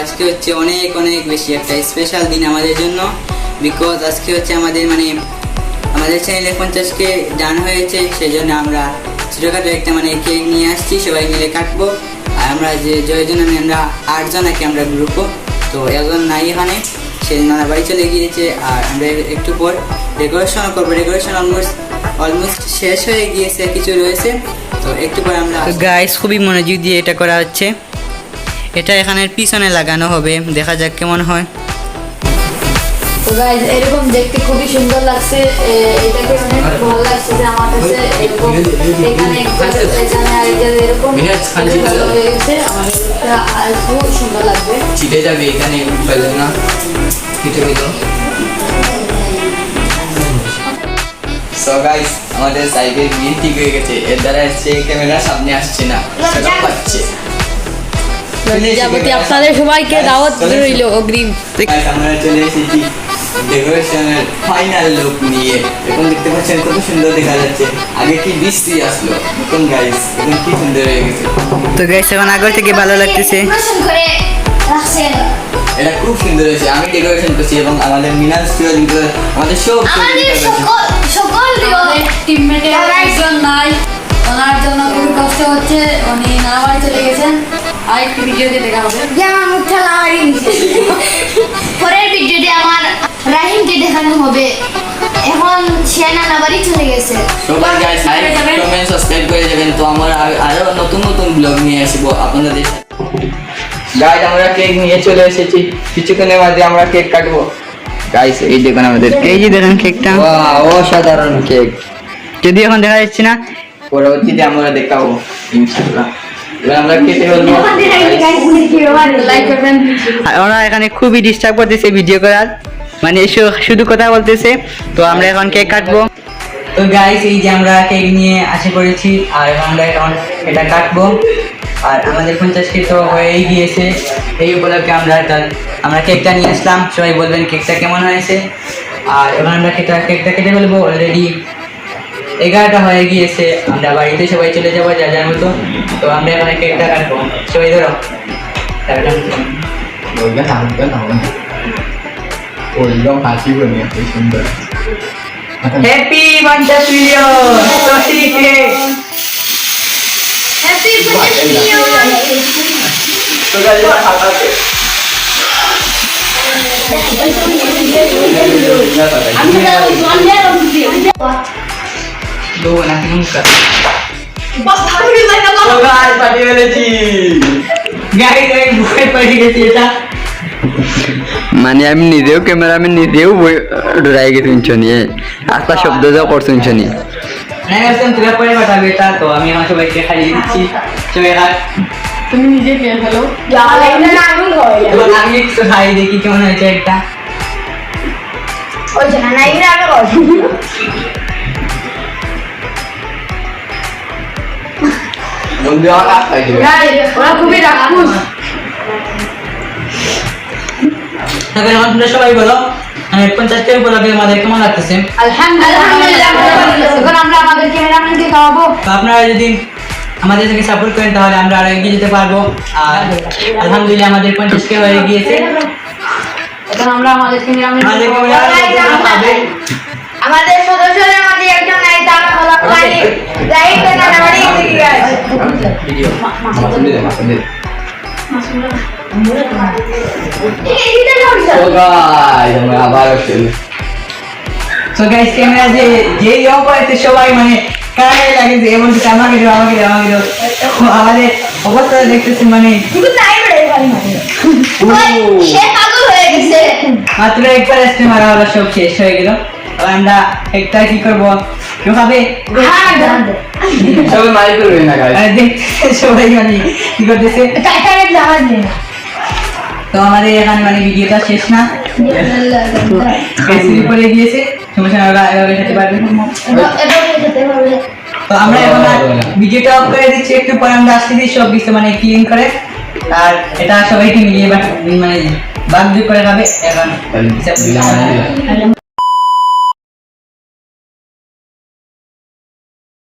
আজকে হচ্ছে অনেক অনেক বেশি একটা স্পেশাল দিন আমাদের জন্য বিকজ আজকে হচ্ছে আমাদের মানে আমাদের চ্যানেলে পঞ্চাশকে ডান হয়েছে সেই জন্য আমরা ছোটোখাটো একটা মানে কেক নিয়ে আসছি। সবাই মিলে কাটবো। আমরা যে জয়জন আমি আমরা আটজন আছি আমরা গ্রুপও তো একজন নাই এখানে সে নানা বাড়ি চলে গিয়েছে আর আমরা একটু পর ডেকোরেশন করব। ডেকোরেশন অলমোস্ট অলমোস্ট শেষ হয়ে গিয়েছে, কিছু রয়েছে। তো একটু পর আমরা গাইস খুবই মনোযোগ দিয়ে এটা করা হচ্ছে। এটা এখানের পিছনে লাগানো হবে, দেখা যাক কেমন হয়। গাইজ এরকম দেখতে খুবই সুন্দর লাগছে। এটাকে অনেক ভালো লাগছে যে আমার কাছে এরকম এখানে এখানে আরেকবার এরকম ভালো আমার এটা আর খুব সুন্দর লাগবে। ছিটে যাবে এখানে ফেলে না। ছিটে গেল সো গাইস আমাদের সাইডে বিয়ে ঠিক হয়ে গেছে। এর দ্বারা সে ক্যামেরার সামনে আসছে না। সেটা পাচ্ছে। যাবতীয় আপনাদের সবাইকে দাওয়াত রইল অগ্রিম। আমরা চলে এসেছি। ডেকোরেশনের ফাইনাল লুক নিয়ে। এখন দেখতে পাচ্ছেন কত সুন্দর দেখা যাচ্ছে। আগে কি বৃষ্টি আসলো? এখন গাইস এখন কি সুন্দর হয়ে গেছে। তো গাইস এখন আগের থেকে ভালো লাগতেছে। এটা খুব সুন্দর হয়েছে। আমি ডেকোরেশন করছি এবং আমাদের মিনাল স্টুডিও আমাদের সব সকল সকল টিমমেটের একজন নাই। ওনার জন্য খুবই কষ্ট হচ্ছে। উনি বাড়ি চলে গেছেন। আর একটি ভিডিওতে দেখা হবে। যেমন এখন নানা বাড়ি চলে গেছে। সবাই গাইস লাইক কমেন্ট সাবস্ক্রাইব করে যাবেন। তো আমরা আরও নতুন নতুন ব্লগ নিয়ে আসব আপনাদের গাইস আমরা কেক নিয়ে চলে এসেছি। কিছুক্ষণের মধ্যে আমরা কেক কাটবো। গাইস এই দেখুন আমাদের এই যে দেখুন কেকটা অসাধারণ কেক যদি এখন দেখা যাচ্ছে না। পরবর্তীতে আমরা দেখাবো ইনশাআল্লাহ। ওরা এখানে খুবই ডিস্টার্ব করতেছে ভিডিও করার। মানে শুধু কথা বলতেছে। তো আমরা এখন কেক কাটবো। তো গাইস এই যে আমরা কেক নিয়ে আসে পড়েছি আর আমরা এখন এটা কাটবো। আর আমাদের পঞ্চাশ কেক তো হয়েই গিয়েছে। এই উপলক্ষে আমরা আমরা কেকটা নিয়ে আসলাম। সবাই বলবেন কেকটা কেমন হয়েছে। আর এবার আমরা কেকটা কেকটা কেটে ফেলব অলরেডি এগারোটা হয়ে গিয়েছে। আমরা বাড়িতে সবাই চলে যাব যা যার মতো। তো আমরা এখানে কেকটা কাটবো। সবাই ধরো। টাকাটা ওইরকম হাসি বলি এত সুন্দর হ্যাপি পঞ্চাশ মিলিয়ন সসি কেক হ্যাপি দো না nunca তো গাইস পার্টি মেরেছি গাইস এই বুকে পার্টি গেছি এটা মানে আমি নিজেও ক্যামেরা আমি নিজেও ডরাই গেছি শুনছো নিয়ে আস্তা শব্দ যা করছ শুনছো নিয়ে আমি ভাবছিলাম তুই পরে পাঠাবি এটা তো আমি আমার সবাইকে খাইয়ে দিচ্ছি। সবাই খাক তুমি নিজে খেয়ে ফেলো। আমি একটু খাই দেখি কেমন হয়েছে একটা। বন্ধু আমার খাই দিবে ওরা খুবই রাক্ষুস। আমার তোমরা সবাই বলো মানে পঞ্চাশ টাকা উপলক্ষে আমাদের কেমন লাগতেছে? আলহামদুলিল্লাহ এখন আমরা আমাদের ক্যামেরাম্যানকে খাওয়াবো। তো আপনারা যদি আমাদের থেকে সাপোর্ট করেন তাহলে আমরা আরও এগিয়ে যেতে পারব। আর আলহামদুলিল্লাহ আমাদের পঞ্চাশ কে হয়ে গিয়েছে। এখন আমরা আমাদের ক্যামেরাম্যান আমাদের সদস্যদের মধ্যে একজন নাই তার হলো তো নানা বাড়ি চলে গেছে ভিডিও মাসুম দিলে মাসুম দিলে এই দিতে যাও তো গাইস আমরা আবার চলে সো গাইস ক্যামেরা যে যে ইয়ে করেছে সবাই মানে কারে লাগে যে এমন কি আমাকে দাও আমাকে দাও আমাকে দাও। আমাদের অবস্থা দেখতেছি মানে কিন্তু নাই বেড়ে গেল সে পাগল হয়ে গেছে। মাত্র একবার এসে মারা হলো সব শেষ হয়ে গেল। আমরা একটা কি করব? কেউ খাবে হ্যাঁ সবাই মারি করবে না গাইস দেখতে সবাই মানে কি করতেছে টাটারে জাহাজ নেই তো আমাদের এখানে মানে ভিডিওটা শেষ না ফেসবুক করে গিয়েছে সমস্যা ওরা এভাবে খেতে পারবে এবার যেতে হবে তো আমরা এখন ভিডিওটা অফ করে দিচ্ছি একটু পরে আমরা আসতে দিই সব কিছু মানে ক্লিন করে আর এটা সবাইকে মিলিয়ে মানে বাগযোগ করে খাবে এখন।